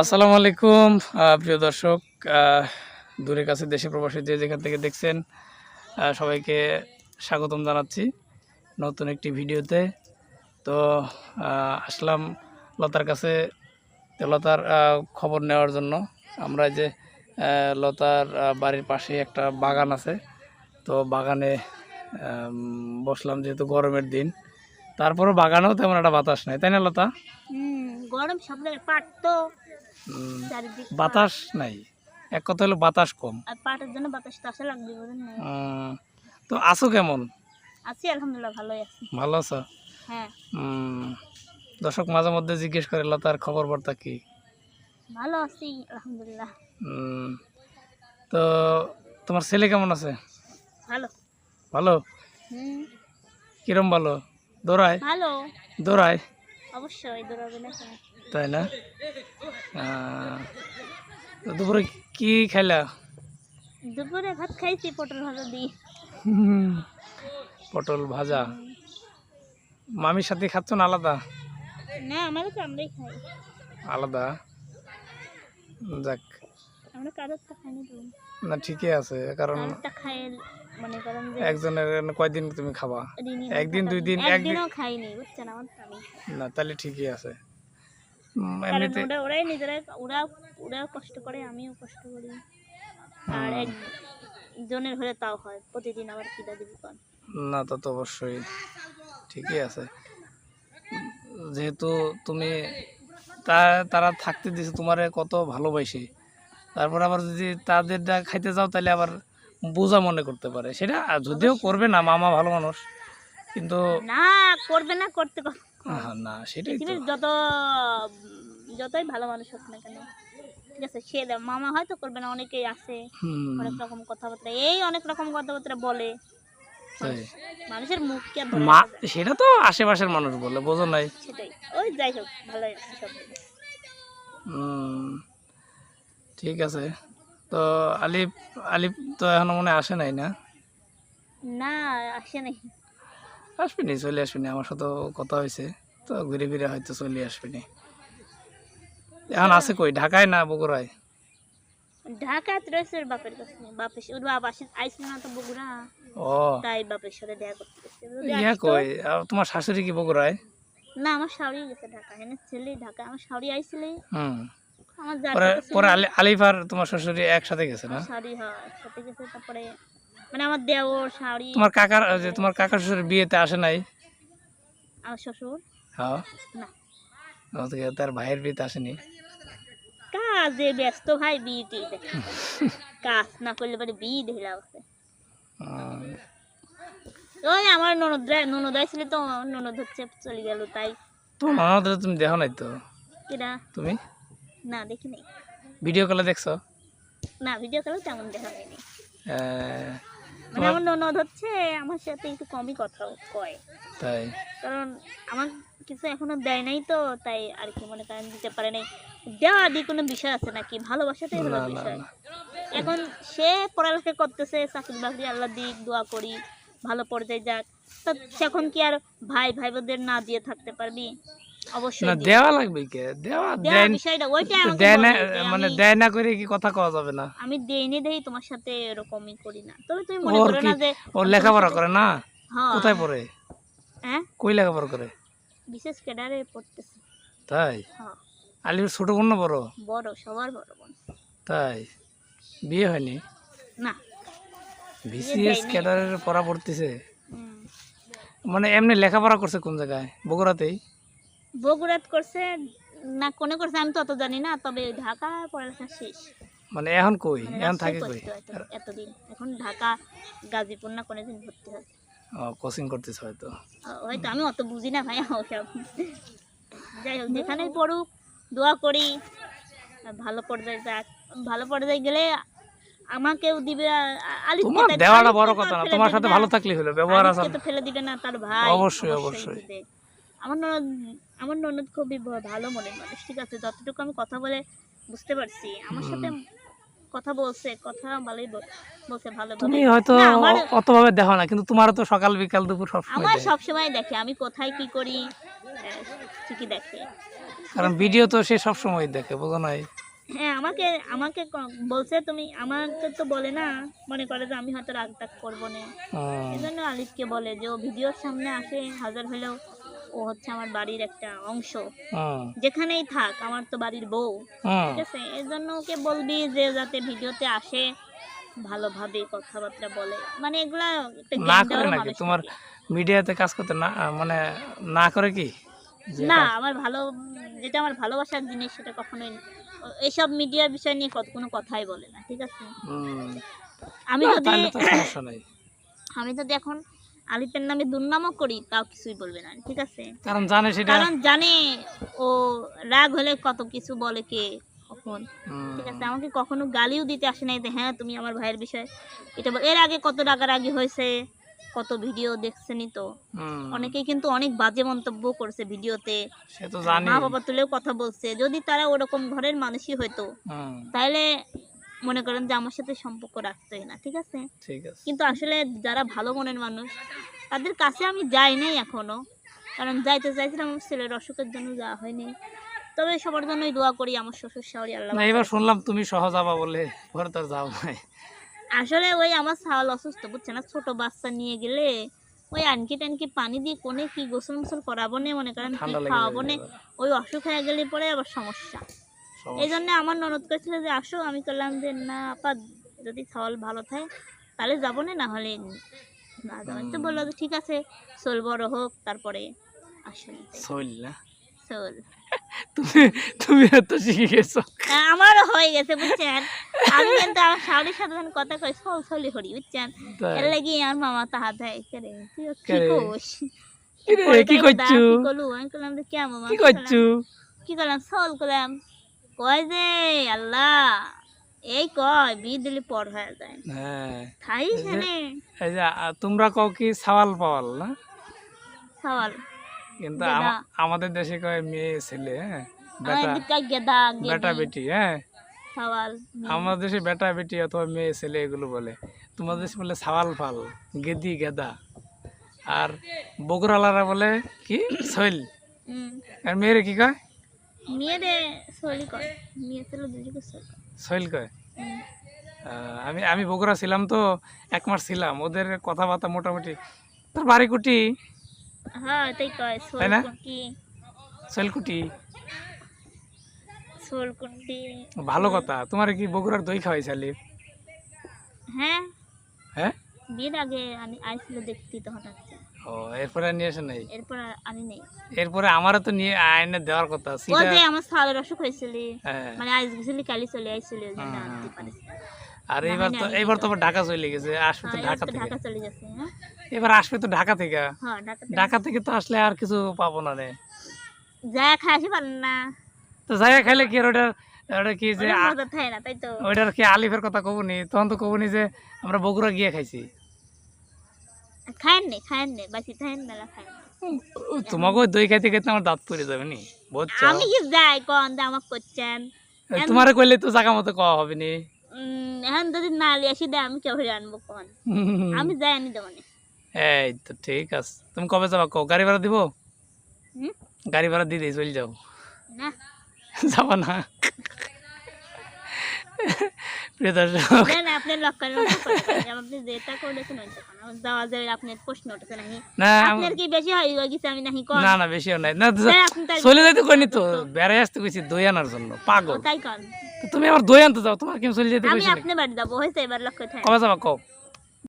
আসসালামু আলাইকুম। প্রিয় দর্শক দূরে কাছে দেশে প্রবাসী যে যেখান থেকে দেখছেন সবাইকে স্বাগতম জানাচ্ছি নতুন একটি ভিডিওতে। তো আসলাম লতার কাছে লতার খবর নেওয়ার জন্য। আমরা যে লতার বাড়ির পাশে একটা বাগান আছে। তো বাগানে বসলাম যেহেতু গরমের দিন। তারপরও বাগানেও তেমন একটা বাতাস নাই, তাই না লতা? গরম পাট তো। বাতাস নাই। এক কথা হলো বাতাস কম। আর পাটের জন্য বাতাস তো আসা লাগবে না তো আছো কেমন? আছি আলহামদুলিল্লাহ ভালোই আছি। ভালো আছো? হ্যাঁ। দর্শক মাঝে মধ্যে জিজ্ঞেস করে লতার খবর বার্তা কি? ভালো আছি আলহামদুলিল্লাহ। তো তোমার ছেলে কেমন আছে? ভালো। ভালো? কিরম ভালো? দৌড়ায়? ভালো। দৌড়ায়? অবশ্যই দৌড়াবে না? তাই না দুপুরে কি খাইলা দুপুরে ভাত খাইছি পটল ভাজা দিয়ে। পটল ভাজা। মামির সাথে খাচ্ছ না আলাদা? না আমারও তো আমরাই খাই। আলাদা। যাক। আমরা কারোর তো খাইনি না ঠিকই আছে কারণ মনে একজনের কয়দিন তুমি খাবা? একদিন, দুই দিন। একদিন- খাইনি বুঝছেন আমার। না তাহলে ঠিকই আছে। এমনিতে ওরা ওরাই নিজেরা ওরা ওরাও কষ্ট করে আমিও কষ্ট করি। আর একজনের হলে তাও হয় প্রতিদিন আবার দিবি কন। না তা তো অবশ্যই। ঠিকই আছে। যেহেতু তুমি তারা থাকতে দিছে তোমারে কত ভালোবাসে। তারপর আবার যদি তাদেরটা খাইতে যাও তাহলে আবার বোঝা মনে করতে পারে। সেটা যদিও করবে না মামা ভালো মানুষ। কিন্তু না করবে না করতে কর- আহা, না সেটাই যত যতই ভালো মানুষ হোক না কেন ঠিক আছে সে মামা হয়তো করবে না অনেকেই আছে। অনেক রকম কথাবার্তা এই অনেক রকম কথাবার্তা বলে। মানুষের মুখ কি মা সেটা তো আশেপাশের মানুষ বলে বোঝো নাই। সেটাই। ওই যাই হোক। উম, ঠিক আছে। তো আলিফ আলিফ তো এখনও মনে হয় আসে নাই না? না আসে নাই। আসবেনি চলে আসবেনি। আমার সাথে কথা হয়েছে। তো ঘুরে ফিরে হয়তো চলে আসবেনি। এখন আছে কই? ঢাকায় না বগুড়ায়? ঢাকাতে রয়েছে ওর বাপের কাছে। বাপের ওর বাপ আসে না তো বগুড়া। ও। তাই বাপের সাথে দেখা করতে গেছে। যদি আসতো- কই? তোমার শাশুড়ি কি বগুড়ায়? না আমার শাড়ি গেছে ঢাকা এনে ছেলে ঢাকা। আমার শাড়ি আইছিলে হুম। আমার পরে তোমার শ্বশুরি একসাথে গেছে না? শাড়ি হয় গেছে। তারপরে মানে আমার দেওর শাড়ি। তোমার কাকার যে তোমার কাকার শ্বশুর বিয়েতে আসে নাই? আমার শ্বশুর? হ্যাঁ। না। তো তার ভাইয়ের বিয়েতে আসেনি। কাজে ব্যস্ত ভাই দেখে কাজ না করলে পরে বিয়ে আছে। ওই আমার ননদ ননদ আইছিল তো ননদ হচ্ছে চলে গেল তাই। তোমার ননদের তুমি দেখো নাই তো? কিনা তুমি? না দেখি নাই। ভিডিও কলে দেখছ? না ভিডিও কলেও তেমন দেখা হয়নি। মানে আমার ননদ হচ্ছে আমার সাথে একটু কমই কথা কয়। তাই? কারণ আমার কিছু এখনও দেয় নাই তো তাই আর কি মনে করেন দিতে পারে নাই। দেওয়া আদি কোনো বিষয় আছে নাকি? ভালোবাসাটাই হলো বিষয়। এখন সে পড়ালেখা করতেছে চাকরি বাকরি আল্লাহ দিক দোয়া করি ভালো পর্যায়ে যাক। তো এখন কি আর ভাই ভাই বোনদের না দিয়ে থাকতে পারবি? না দেওয়া লাগবে কে? দেওয়া দেওয়া দেয় বিষয়টা ওইটা আমাকে দেয় না মানে দেয় না করে কি কথা কওয়া যাবে না? আমি দেইনি দেই তোমার সাথে এরকমই করি না। তবে তুমি মনে করো না যে ও লেখাপড়া করে না? হ্যাঁ। কোথায় পড়ে? হ্যাঁ? কই লেখাপড়া করে? বিশেষ ক্যাডারে পড়তেছে। তাই? হ্যাঁ। আলির ছোট বোন না বড়? বড় সবার বড় বোন। তাই? বিয়ে হয়নি? না। বিসিএস দেয়নি। ক্যাডারের পড়া পড়তেছে? মানে এমনি লেখাপড়া করছে কোন জায়গায়? বগুড়াতেই? বগুড়াত করছে না কোনে করছে আমি তো অত জানি না তবে ঢাকা পড়ালেখা শেষ। মানে এখন কই? মানে এখন থাকে কই? এতদিন। এখন ঢাকা গাজীপুর না কোনো দিন ভর্তি হয়। কোচিং করতেছে হয়তো। হয়তো আমি অত বুঝি না ভাই ওসব যাই হোক যেখানেই পড়ুক দোয়া করি ভালো পর্যায়ে যাক। ভালো পর্যায়ে গেলে আমাকেও দিবে আর তোমার দেওয়াটা বড় কথা না তোমার সাথে ভালো থাকলে হলো ব্যবহার আছে তো ফেলে দিবে না তার ভাই অবশ্যই, অবশ্যই। আমার ননদ আমার ননদ খুবই ভালো মনের মানুষ ঠিক আছে? যতটুকু আমি কথা বলে বুঝতে পারছি আমার সাথে কথা বলছে কথা ভালোই বলছে ভালো তুমি হয়তো অতভাবে দেখো না কিন্তু তোমার তো সকাল বিকাল দুপুর সব সময় আমার সব সময় দেখে আমি কোথায় কি করি ঠিকই দেখে। কারণ ভিডিও তো সে সব সময় দেখে বোঝো নাই? হ্যাঁ আমাকে আমাকে বলছে তুমি আমাকে তো বলে না মনে করে যে আমি হয়তো রাগ টাগ করব না। এই জন্য আলিফকে বলে যে ও ভিডিওর সামনে আসে হাজার হলেও ও হচ্ছে আমার বাড়ির একটা অংশ। যেখানেই থাক আমার তো বাড়ির বউ। ঠিক আছে? এর জন্য ওকে বলবি যে যাতে ভিডিওতে আসে ভালোভাবে কথাবার্তা বলে। মানে এগুলা না করে নাকি? তোমার মিডিয়াতে কাজ করতে না মানে না করে কি? না আমার ভালো যেটা আমার ভালোবাসার জিনিস সেটা কখনোই এসব মিডিয়ার বিষয় নিয়ে কত কোনো কথাই বলে না ঠিক আছে? আমি যদি তো আমি যদি এখন আলিপের নামে দুর্নামও করি তাও কিছুই বলবে না ঠিক আছে? কারণ জানে সেটা। কারণ জানে ও রাগ হলে কত কিছু বলে কে কখন ঠিক আছে? আমাকে কখনো গালিও দিতে আসে নাই যে হ্যাঁ তুমি আমার ভাইয়ের বিষয় এটা এর আগে কত রাগারাগি হয়েছে কত ভিডিও দেখছেনই তো। হুম, অনেকেই কিন্তু অনেক বাজে মন্তব্য করছে ভিডিওতে। মা বাবা তুলেও কথা বলছে। যদি তারা ওরকম ঘরের মানুষই হইতো হুম, তাহলে মনে করেন যে আমার সাথে সম্পর্ক রাখতোই না ঠিক আছে? ঠিক আছে। কিন্তু আসলে যারা ভালো মনের মানুষ তাদের কাছে আমি যাই নাই এখনও। কারণ যাইতে চাইছিলাম আমার ছেলের অসুখের জন্য যাওয়া হয়নি। তবে সবার জন্যই দোয়া করি আমার শ্বশুর শাহরি আল্লাহ না এবার শুনলাম তুমি সহ যাবা বলে পরে তো যাও নাই আসলে ওই আমার ছাওয়াল অসুস্থ বুঝছে না? ছোট বাচ্চা নিয়ে গেলে ওই আনকি টানকি পানি দিয়ে কোনে কি গোসল মোসল করাবো না মনে করেন কি খাওয়াবো না ওই অসুখ হয়ে গেলে পরে আবার সমস্যা। এই জন্য আমার ননদ করেছিল যে আসো। আমি করলাম যে না আপা যদি ছাওয়াল ভালো থাকে তাহলে যাব না না হলে না যাব তো বলল যে ঠিক আছে সোল বড় হোক তারপরে আসুন শৈল না? সোল তুমি তুমি এত শিখে গেছো। আমারও হয়ে গেছে বুঝছেন? আমি কিন্তু আমার শাওরির সাথে কথা কই সোল সোলি হরি বুঝছেন? এর লাগি আমার মামা তাহা দেয়। তুই কি কেরে? কোস কিরে, কি করছু? কি আমি করলাম যে কে মামা কি করছু? কি করলাম সোল করলাম কয় যে আল্লাহ এই কয় বিয়ে দিলে পর হয়ে যায়। হ্যাঁ। এই যে তোমরা কও কি সাওয়াল পাওয়াল না? সওয়াল। কিন্তু আমাদের দেশে কয় মেয়ে ছেলে হ্যাঁ? বেটা গেদা বেটা হ্যাঁ? আমাদের দেশে বেটা বেটি অথবা মেয়ে ছেলে এগুলো বলে। তোমাদের দেশে বলে সাওয়াল ফাল গেদি গেদা। আর বগুড়ালারা বলে কি? শৈল। আর মেয়েরে কি কয়? মেয়েরে সলি কয়? মেয়ে ছিল দুজকে সল কয়? কয়? আমি আমি বগুড়া ছিলাম তো এক মাস ছিলাম। ওদের কথাবার্তা মোটামুটি তোর বাড়ি কুটি হ্যাঁ তাই কয় তাই না? ভালো কথা তোমার কি বগুড়ার দই খাওয়াইছালি হ্যাঁ। হ্যাঁ? বিয়ের আগে আমি আইছিল দেখতে তখন আসছে ও এরপরে আর নিয়ে আসে নাই? এরপর আর আনি নেই। এরপরে আমারও তো নিয়ে আইনে দেওয়ার কথা ও যে আমার সালের অসুখ হয়েছিল। মানে আজ গেছিলি কালি চলে আইছিল ওই জন্য আনতে পারিস আর এবার তো এবার তো ঢাকা চলে গেছে আসবে তো ঢাকা থেকে। ঢাকা চলে গেছে এবার আসবে তো ঢাকা থেকে? হ্যাঁ ঢাকা থেকে। তো আসলে আর কিছু পাবো না রে। যা পারেন না। তো জায়গা খাইলে কি ওটার ওটা কি যে কি আলিফের কথা কব নি তখন তো কব নি যে আমরা বগুড়া গিয়ে খাইছি। খায়েন নে খায়েন নে বাসি খায়েন মেলা খায়েন। তোমাকে দই খাইতে খাইতে আমার দাঁত পড়ে যাবে নি? আমি কি যাই কন যে আমাকে করছেন তোমার কইলে তো জায়গা মতো কওয়া হবে নি। এখন যদি না লিয়ে আসি দেয় আমি কেউ আনব কন। আমি যাই আনি দেবো এই তো ঠিক আছে। তুমি কবে যাবা কও? গাড়ি ভাড়া দিব? গাড়ি ভাড়া দিয়ে দিই চলে যাও। না। যাবা না। প্রিয় দর্শক। না আমি না না বেশিও নাই। না তাই চলে যাইতে কইনি তো বেড়াই আসতে কইছি দই আনার জন্য পাগল। তুমি আবার দই আনতে যাও তোমার কেমন চলে যেতে আমি কইছি নাকি? আপনি বাড়ি যাব হয়েছে এবার লক্ষ্য থাকে। কবে যাবা কও।